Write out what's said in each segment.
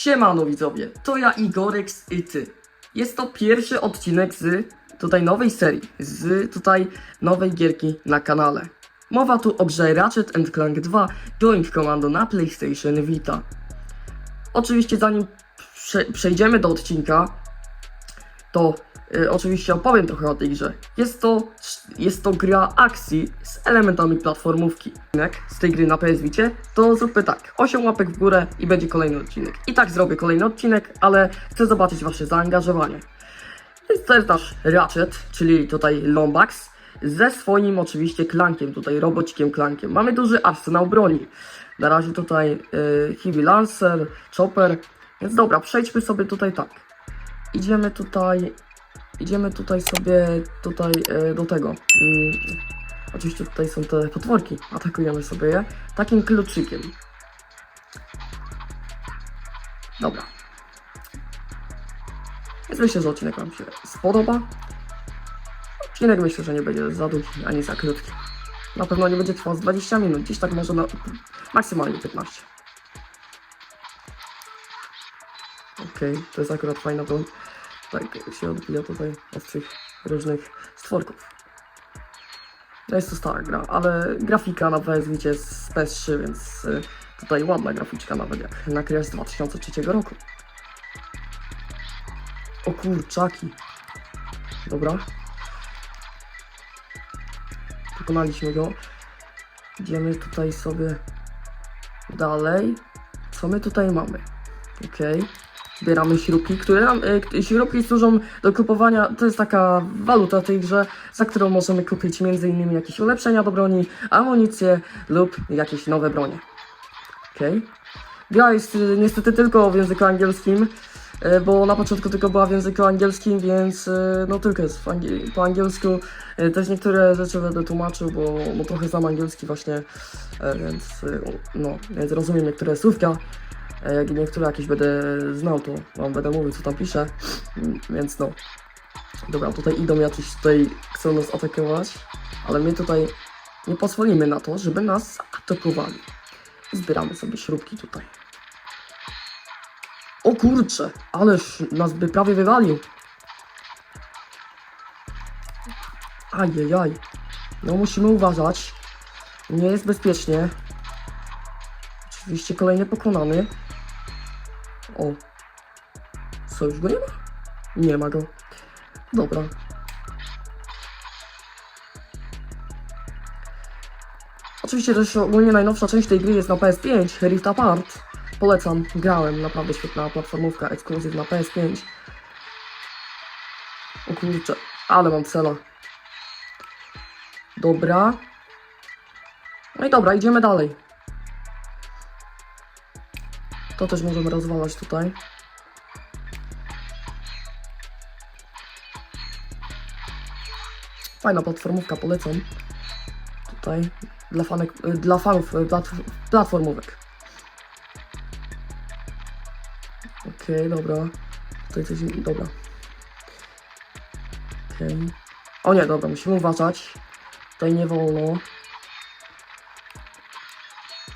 Siemano widzowie, to ja Igorex i ty. Jest to pierwszy odcinek z tutaj nowej serii, z tutaj nowej gierki na kanale. Mowa tu o grze Ratchet Clank 2 Joint Commando na PlayStation Vita. Oczywiście zanim prze przejdziemy do odcinka, to y, oczywiście opowiem trochę o tej grze. Jest to, jest to gra akcji z elementami platformówki. Z tej gry na PS Vicie, to zróbmy tak, 8 łapek w górę i będzie kolejny odcinek. I tak zrobię kolejny odcinek, ale chcę zobaczyć wasze zaangażowanie. Jest też nasz Ratchet, czyli tutaj Lombax, ze swoim oczywiście klankiem, tutaj robocikiem klankiem. Mamy duży arsenał broni. Na razie tutaj y, Heavy Lancer, Chopper, więc dobra, przejdźmy sobie tutaj tak. Idziemy tutaj, idziemy tutaj sobie tutaj y, do tego. Mm, oczywiście tutaj są te potworki, atakujemy sobie je takim kluczykiem. Dobra. Więc myślę, że odcinek Wam się spodoba. Odcinek myślę, że nie będzie za długi, ani za krótki. Na pewno nie będzie trwał z 20 minut, gdzieś tak może na maksymalnie 15. Okej, to jest akurat fajna. Tak się odbija tutaj od tych różnych stworków. No jest to stara gra, ale grafika na PS Vicie jest z PS3, więc y, tutaj ładna graficzka nawet jak na grę z 2003 roku. O kurczaki. Dobra. Pokonaliśmy go. Idziemy tutaj sobie dalej. Co my tutaj mamy? Okej. Zbieramy śrubki, które nam, e, śrubki służą do kupowania, to jest taka waluta w tej grze, za którą możemy kupić m.in. jakieś ulepszenia do broni, amunicję lub jakieś nowe bronie. Okej. Gra jest y, niestety tylko w języku angielskim, y, bo na początku tylko była w języku angielskim, więc no tylko jest po angielsku. Też niektóre rzeczy będę tłumaczył, bo no, trochę znam angielski właśnie, więc no, więc rozumiem niektóre słówka. E, Jak niektóre jakieś będę znał, to wam będę mówił, co tam pisze. Mm, Więc no. Dobra, tutaj idą jacyś tutaj, chcą nas atakować, ale my tutaj nie pozwolimy na to, żeby nas zaatakowali. Zbieramy sobie śrubki tutaj. O kurcze, ależ nas by prawie wywalił. Ajajaj. No musimy uważać. Nie jest bezpiecznie. Oczywiście kolejny pokonany. O. Co, już go nie ma? Nie ma go. Dobra. Oczywiście też ogólnie najnowsza część tej gry jest na PS5, Rift Apart. Polecam, grałem, naprawdę świetna platformówka, ekskluzyw na PS5. O kurczę, ale mam cela. Dobra. No i dobra, idziemy dalej. To też możemy rozwalać tutaj. Fajna platformówka, polecam. Tutaj dla, fanek, dla fanów plat, platformówek. Okej, dobra. Tutaj coś. Dobra. Okej. O nie, dobra, musimy uważać. Tutaj nie wolno.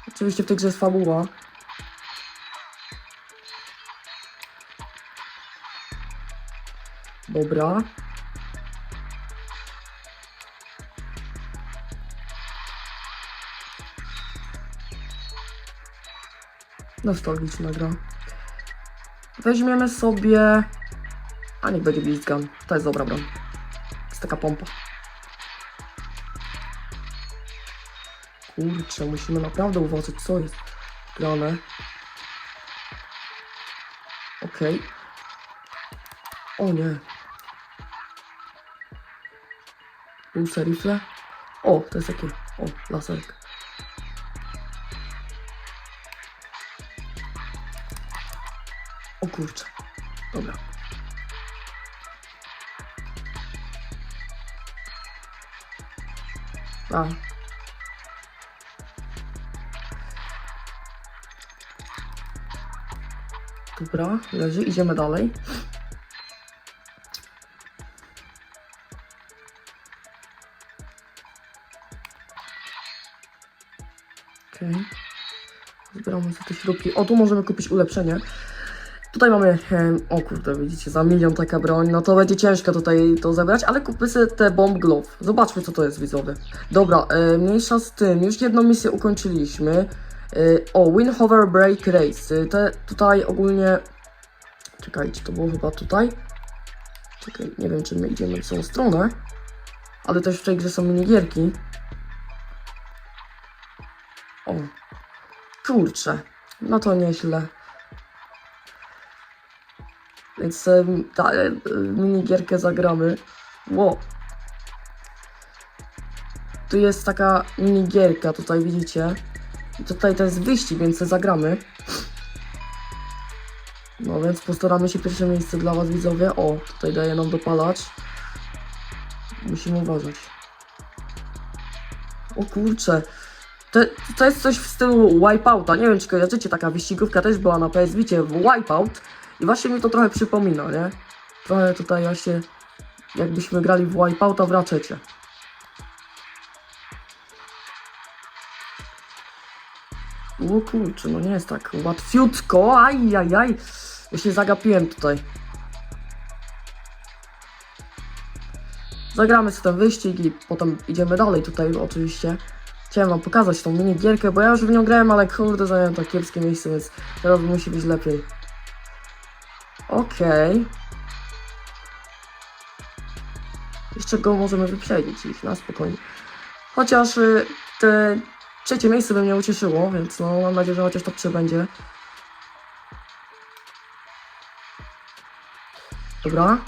Oczywiście w tej grze jest fabuła. Dobra. Nostalgiczna gra. Weźmiemy sobie... A niech będzie Blitzgun. To jest dobra broń. Jest taka pompa. Kurczę, musimy naprawdę uważać, co jest grane. Okej. O nie. Pulse rifle. O, to jest takie. O, laserek. O kurczę. Dobra. A. Dobra, leży, idziemy dalej. Zbieramy sobie te śrubki. O, tu możemy kupić ulepszenie. Tutaj mamy, em, o kurde, widzicie, za milion taka broń, no to będzie ciężko tutaj to zebrać, ale kupmy sobie te bomb glove. Zobaczmy, co to jest, widzowie. Dobra, e, mniejsza z tym, już jedną misję ukończyliśmy. E, o, Win Hover Break Race. E, te tutaj ogólnie... Czekajcie, to było chyba tutaj? Czekaj, nie wiem, czy my idziemy w tą stronę, ale też w tej grze są minigierki. O, kurczę, no to nieźle. Więc ta e, minigierkę zagramy. Wow. Tu jest taka minigierka, tutaj widzicie. Tutaj to jest wyścig, więc zagramy. No więc postaramy się pierwsze miejsce dla was widzowie. O, tutaj daje nam dopalacz. Musimy uważać. O kurcze. To, to jest coś w stylu Wipeouta. Nie wiem czy kojarzycie, taka wyścigówka też była na PS Vicie Wipeout. I właśnie mi to trochę przypomina, nie? Trochę tutaj właśnie jakbyśmy grali w Wipeouta w raczecie. O kurczę, no nie jest tak łatwiutko, ajajaj. Ja się zagapiłem tutaj. Zagramy sobie ten wyścig i potem idziemy dalej tutaj oczywiście. Chciałem wam pokazać tą minigierkę, bo ja już w nią grałem, ale kurde zająłem to kiepskie miejsce, więc teraz musi być lepiej. Okej. Jeszcze go możemy wyprzedzić ich na spokojnie. Chociaż y, te trzecie miejsce by mnie ucieszyło, więc no mam nadzieję, że chociaż to przybędzie. Dobra.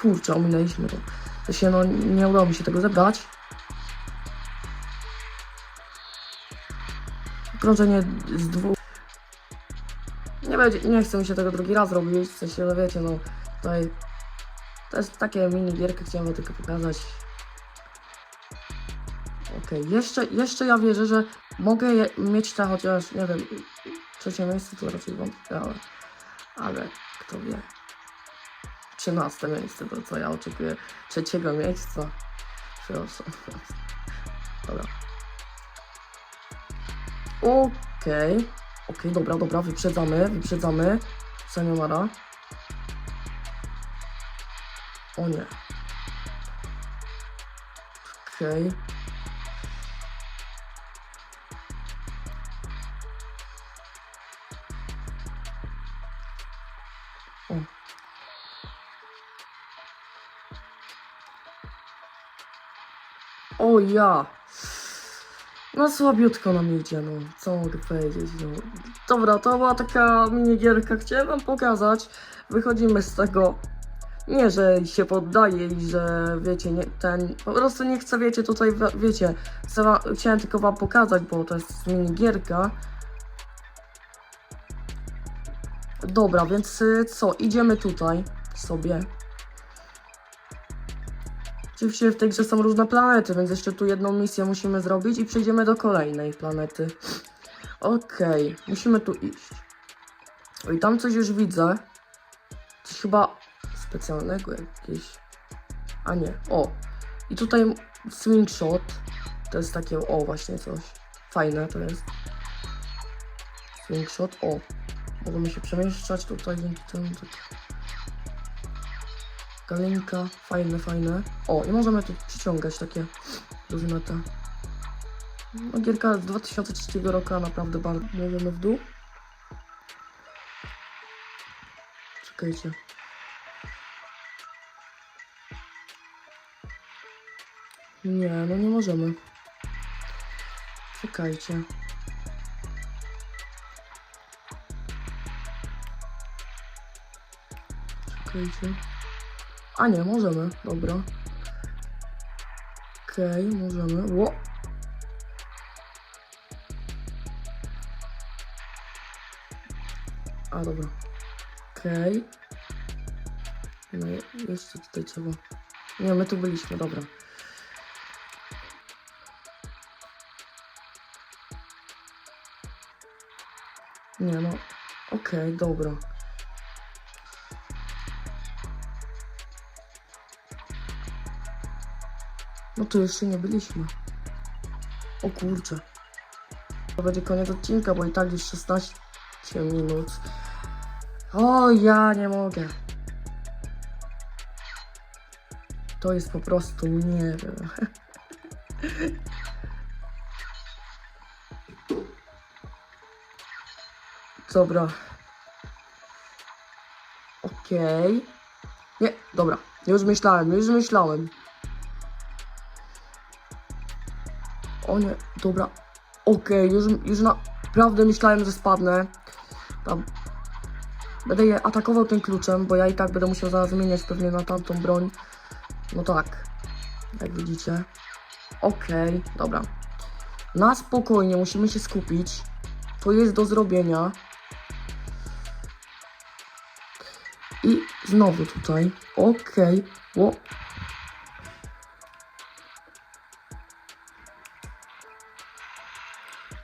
Kurczę, ominęliśmy to. To się no nie udało mi się tego zebrać. Krążenie z dwóch. Nie będzie, nie chcę mi się tego drugi raz robić, w sensie, no wiecie, no tutaj to jest takie mini gierki, chciałem tylko pokazać. Okej, jeszcze, jeszcze ja wierzę, że mogę je, mieć te chociaż, nie wiem, trzecie miejsce to raczej wątpię, ale, ale kto wie. Trzynaste miejsce, to co ja oczekuję trzeciego miejsca. Przepraszam. Dobra. Okej. Okej, dobra, dobra, wyprzedzamy, wyprzedzamy. Seniora. O nie. Okej. O. O ja. No słabiutko nam idzie, no. Co mogę powiedzieć, no. Dobra, to była taka minigierka, chciałem wam pokazać. Wychodzimy z tego. Nie, że się poddaję i że wiecie, nie, ten. Po prostu nie chcę, wiecie, tutaj, wiecie. Chciałem tylko wam pokazać, bo to jest minigierka. Dobra, więc y, co, idziemy tutaj sobie. Oczywiście w tej grze są różne planety, więc jeszcze tu jedną misję musimy zrobić i przejdziemy do kolejnej planety. Okej, musimy tu iść. O, I tam coś już widzę. Coś chyba specjalnego jakieś. A nie, o. I tutaj swing shot. To jest takie, o właśnie coś. Fajne to jest. Swing shot, o. Możemy się przemieszczać tutaj dzięki temu. Tak. Galinka, fajne, fajne. O, i możemy tu przyciągać takie różne te. No, gierka z 2003 roku, naprawdę bardzo. Możemy w dół. Czekajcie. Nie, no nie możemy. Czekajcie. Czekajcie. A nie, możemy, dobra. Okej, możemy. Ło! A dobra. Okej. No je- jeszcze tutaj trzeba. Nie, my tu byliśmy, dobra. Nie no, okej, dobra. No tu jeszcze nie byliśmy. O kurczę. To będzie koniec odcinka, bo i tak już 16 minut. O, ja nie mogę. To jest po prostu nie wiem. Dobra. Okej. Nie, dobra. Już myślałem, już myślałem. O nie, dobra. Okej, już, już naprawdę myślałem, że spadnę. Tam. Będę je atakował tym kluczem, bo ja i tak będę musiał zaraz zmieniać pewnie na tamtą broń. No tak. Jak widzicie. Okej, dobra. Na spokojnie, musimy się skupić. To jest do zrobienia. I znowu tutaj. Okej. O.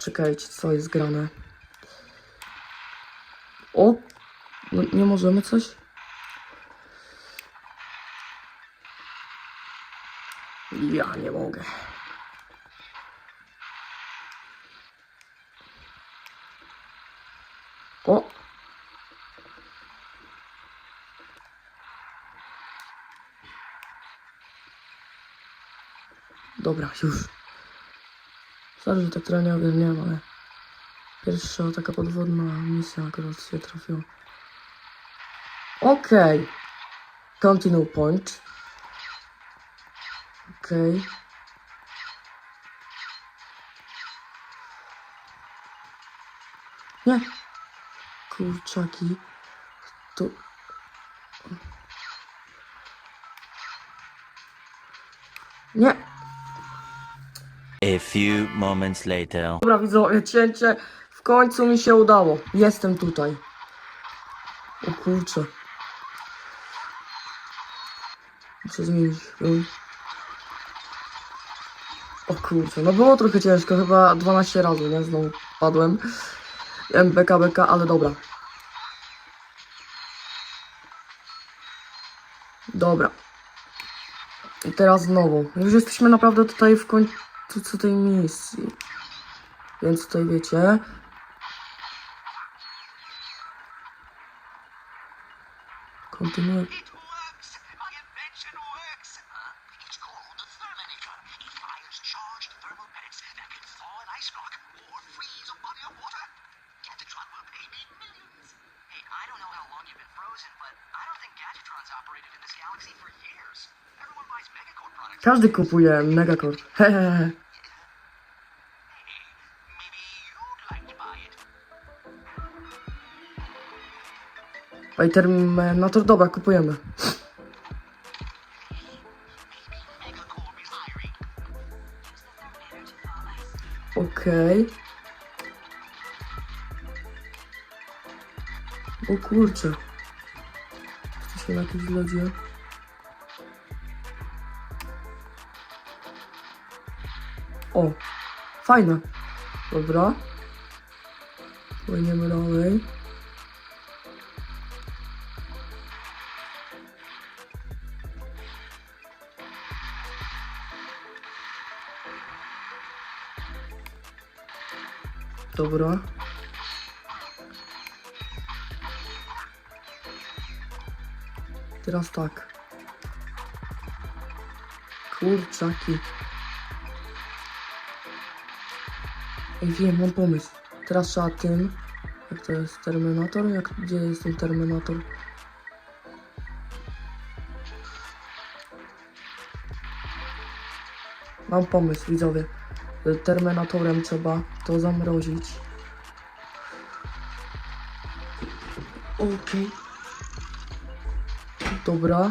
Czekajcie, co jest grane. O! No, nie możemy coś? Ja nie mogę. O! Dobra, już. Sorry, że tak trochę nie ogarniałem, ale pierwsza taka podwodna misja akurat się trafiła. Okej. Continue point. Okej. Nie. Kurczaki. To... Nie. A few moments later. Dobra widzowie, cięcie w końcu mi się udało. Jestem tutaj. O kurczę. Muszę zmienić. O kurczę, no było trochę ciężko, chyba 12 razy, nie? Znowu padłem. MBK, BK, ale dobra. Dobra. I teraz znowu. Już jesteśmy naprawdę tutaj w końcu tej misji. Więc tutaj wiecie. Kontynuuję. It works! My invention Terminator, dobra, kupujemy. Megacorp is hiring. Okej. O kurczę. Co się na jakimś lodzie? O, fajne. Dobra. Płyniemy dalej. Dobra. Teraz tak. Kurczaki. Ej, wiem, mam pomysł. Teraz trzeba tym. Jak to jest Terminator? Jak, gdzie jest ten Terminator? Mam pomysł, widzowie. Terminatorem trzeba to zamrozić. Okej. Dobra.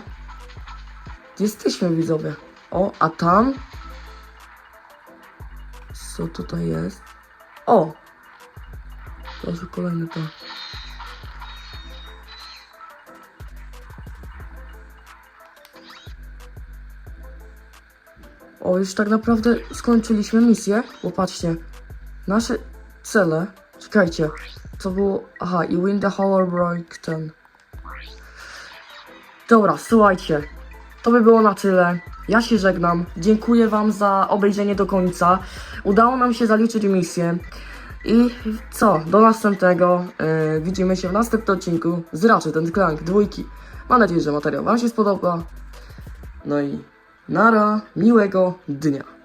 Jesteśmy widzowie. O, a tam? Co tutaj jest? O! Proszę kolejny to. O, już tak naprawdę skończyliśmy misję. Bo patrzcie, nasze cele. Czekajcie, co było. Aha, i win the Horror Break ten. Dobra, słuchajcie. To by było na tyle. Ja się żegnam. Dziękuję Wam za obejrzenie do końca. Udało nam się zaliczyć misję. I co? Do następnego. Yy, widzimy się w następnym odcinku z Ratchet Clank dwójki. Mam nadzieję, że materiał Wam się spodoba. No i nara, miłego dnia.